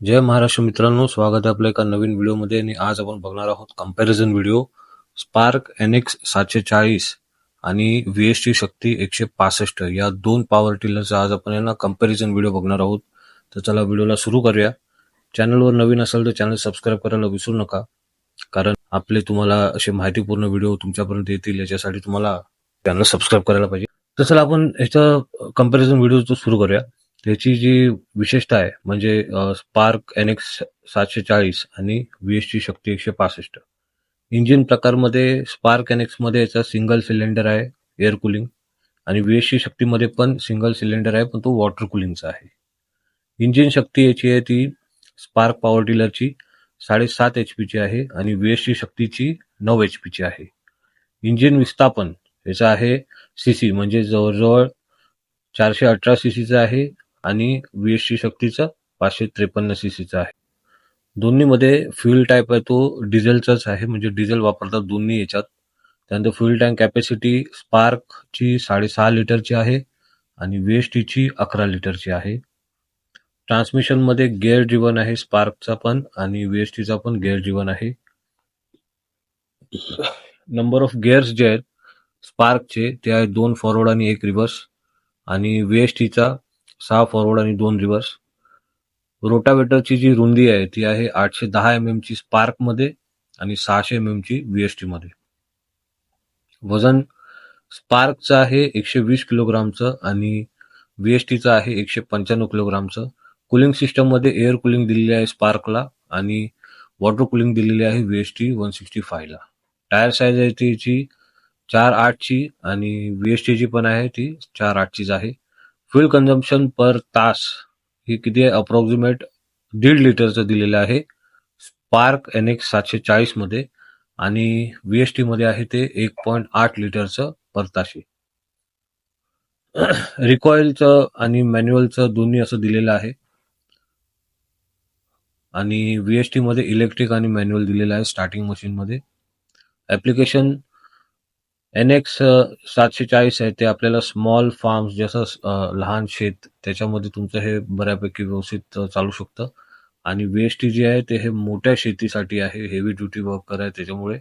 जय महाराष्ट्र मित्रांनो स्वागत आहे आपल्या एका नवीन व्हिडिओमध्ये आणि आज आपण बघणार आहोत comparison video Spark N X सातशे चाळीस आणि व्ही एस टी शक्ती एकशे पासष्ट. या दोन पॉवर टिलरचा आज आपण यांना कंपॅरिझन व्हिडिओ बघणार आहोत. तर चला व्हिडिओला सुरू करूया. चॅनलवर नवीन असेल तर चॅनल सबस्क्राईब करायला विसरू नका. कारण आपले तुम्हाला असे माहितीपूर्ण व्हिडिओ तुमच्यापर्यंत येतील याच्यासाठी तुम्हाला चॅनल सबस्क्राईब करायला पाहिजे. तर चला आपण ह्याचा कंपॅरिझन व्हिडिओ सुरू करूया. त्याची जी विशेषता आहे म्हणजे स्पार्क एन एक्स सातशे चाळीस आणि व्ही एस टी शक्ती एकशे पासष्ट इंजिन प्रकारमध्ये स्पार्क एन एक्समध्ये याचा सिंगल सिलेंडर आहे एअर कुलिंग आणि व्ही एस टी शक्तीमध्ये पण सिंगल सिलेंडर आहे पण तो वॉटर कुलिंगचा आहे. इंजिन शक्ती याची आहे ती स्पार्क पॉवर टिलरची साडेसात एच पीची आहे आणि व्ही एस टी शक्तीची नऊ एच पीची आहे. इंजिन विस्थापन याचं आहे सी सी म्हणजे जवळजवळ चारशे अठरा सी सीचं आहे आणि व्ही एस शक्तीचा पाचशे त्रेपन्न सी सीचा आहे. दोन्हीमध्ये फ्युल टाईप आहे तो डिझेलचाच आहे म्हणजे डिझेल वापरतात दोन्ही याच्यात. त्यानंतर फ्युल टँक कॅपॅसिटी स्पार्कची साडेसहा लिटरची आहे आणि व्ही एस टीची अकरा लिटरची आहे. ट्रान्समिशनमध्ये गेअर ड्रिवन आहे स्पार्कचा पण आणि व्ही एस टीचा पण गेअर ड्रिवन आहे. नंबर ऑफ गेअर्स जे आहेत स्पार्कचे ते आहेत दोन फॉरवर्ड आणि एक रिव्हर्स आणि व्ही एस टीचा सहा फॉरवर्ड आणि दोन रिव्हर्स रोटावेटरची जी रुंदी आहे ती आहे आठशे दहा एम एमची स्पार्कमध्ये आणि सहाशे एम एमची व्ही एस वजन स्पार्कचं आहे एकशे वीस किलोग्रामचं आणि व्ही एस टीचं आहे एकशे पंच्याण्णव किलोग्रामचं. कुलिंग सिस्टममध्ये एअर कुलिंग दिलेली आहे स्पार्कला आणि वॉटर कुलिंग दिलेली आहे V S T one sixty फायला tyre size आहे तिची चार आठची आणि व्ही एस टीची पण आहे ती चार आठचीच आहे. फ्युल कन्झम्पशन पर तास हे किती आहे? अप्रॉक्सिमेट दीड लिटरचं दिलेलं आहे. स्पार्क एन एक्स सातशे चाळीसमध्ये आणि व्ही एस टीमध्ये आहे ते एक पॉईंट आठ लिटरचं पर ताशी. रिकॉइलचं आणि मॅन्युअलचं दोन्ही असं दिलेलं आहे. आणि व्ही एस टीमध्ये इलेक्ट्रिक आणि मॅन्युअल दिलेलं आहे स्टार्टिंग मशीनमध्ये ॲप्लिकेशन एन एक्स सातशे चाळीस आहे ते आपल्याला स्मॉल फार्म्स जसं लहान शेत त्याच्यामध्ये तुमचं हे बऱ्यापैकी व्यवस्थित चालू शकतं. आणि वीएसटी जे आहे ते हे मोठ्या शेतीसाठी आहे हेवी ड्युटी वर्कर आहे त्याच्यामुळे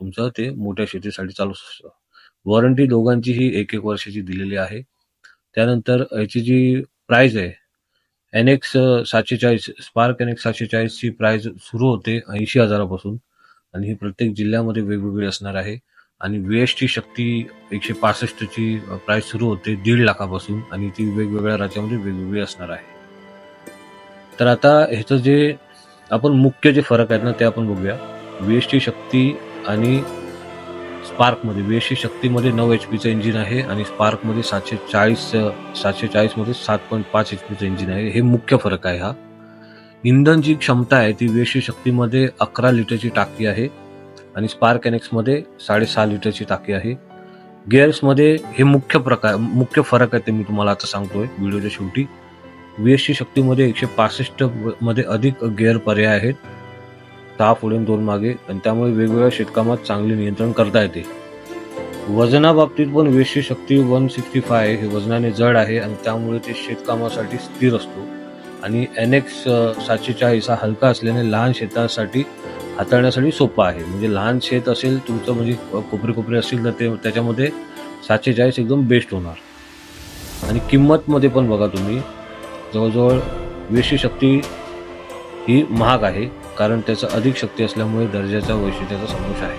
तुमचं ते मोठ्या शेतीसाठी चालू शकतं. वॉरंटी दोघांची ही एक एक वर्षाची दिलेली आहे. त्यानंतर याची जी प्राईज आहे एन एक्स सातशे चाळीस स्पार्क एन एक्स सातशे चाळीसची प्राईज सुरू होते ऐंशी हजारापासून. आणि ही प्रत्येक जिल्ह्यामध्ये वेगवेगळी असणार आहे. आणि व्ही एस टी शक्ती एकशे पासष्टची प्राईस सुरू होते दीड लाखापासून आणि ती वेगवेगळ्या राज्यामध्ये वेगवेगळी असणार आहे. तर आता ह्याचं जे आपण मुख्य जे फरक आहेत ना ते आपण बघूया. व्ही एस टी शक्ती आणि स्पार्कमध्ये व्ही एस टी शक्तीमध्ये नऊ एच पीचं इंजिन आहे आणि स्पार्कमध्ये सातशे चाळीस सातशे चाळीसमध्ये सात पॉईंट पाच एच पीचं इंजिन आहे. हे मुख्य फरक आहे हा. इंधन जी क्षमता आहे ती व्ही एस टी शक्तीमध्ये अकरा लिटरची टाकी आहे. आणि स्पार्क एन साडेसहा लिटरची टाकी आहे. गिअर्समध्ये हे मुख्य प्रकार मुख्य फरक आहे ते मी तुम्हाला आता सांगतोय व्हिडिओच्या शेवटी. व्ही एस टी शक्तीमध्ये एकशे पासष्टमध्ये अधिक गिअर पर्याय आहेत. सहा पुढे दोन मागे आणि त्यामुळे वेगवेगळ्या शेतकामात चांगले नियंत्रण करता येते. वजनाबाबतीत पण वेशी शक्ती वन सिक्स्टी फाय हे वजनाने जड आहे आणि त्यामुळे ते शेतकामासाठी स्थिर असतो. आणि एन एक्स सातशे चाळीस हा हलका असल्याने लहान शेतासाठी हाताळण्यासाठी सोपं आहे. म्हणजे लहान शेत असेल तुमचं म्हणजे कोपरे कोपरे असेल तर ते त्याच्यामध्ये सातशे चाळीस एकदम बेस्ट होणार. आणि किंमतमध्ये पण बघा तुम्ही जवळजवळ वीसशे शक्ती ही महाग आहे कारण त्याचं अधिक शक्ती असल्यामुळे दर्जाचा वैशिष्ट्याचा समावेश आहे.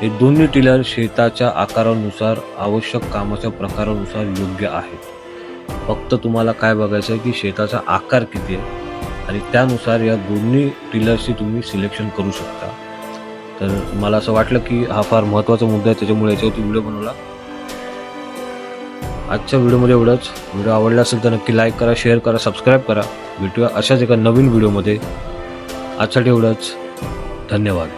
हे दोन्ही टिलर शेताच्या आकारानुसार आवश्यक कामाच्या प्रकारानुसार योग्य आहेत. फक्त तुम्हाला काय बघायचं आहे की शेताचा आकार किती आहे? आणि त्यानुसार या दोन्ही टिलर्सची तुम्ही सिलेक्शन करू शकता. तर मला असं वाटलं की हा फार महत्त्वाचा मुद्दा आहे त्याच्यामुळे याच्यावरती व्हिडिओ बनवला. आजच्या व्हिडिओमध्ये एवढंच. व्हिडिओ आवडला असेल तर नक्की लाईक करा शेअर करा सबस्क्राईब करा. भेटूया अशाच एका नवीन व्हिडिओमध्ये आजसाठी एवढंच. धन्यवाद.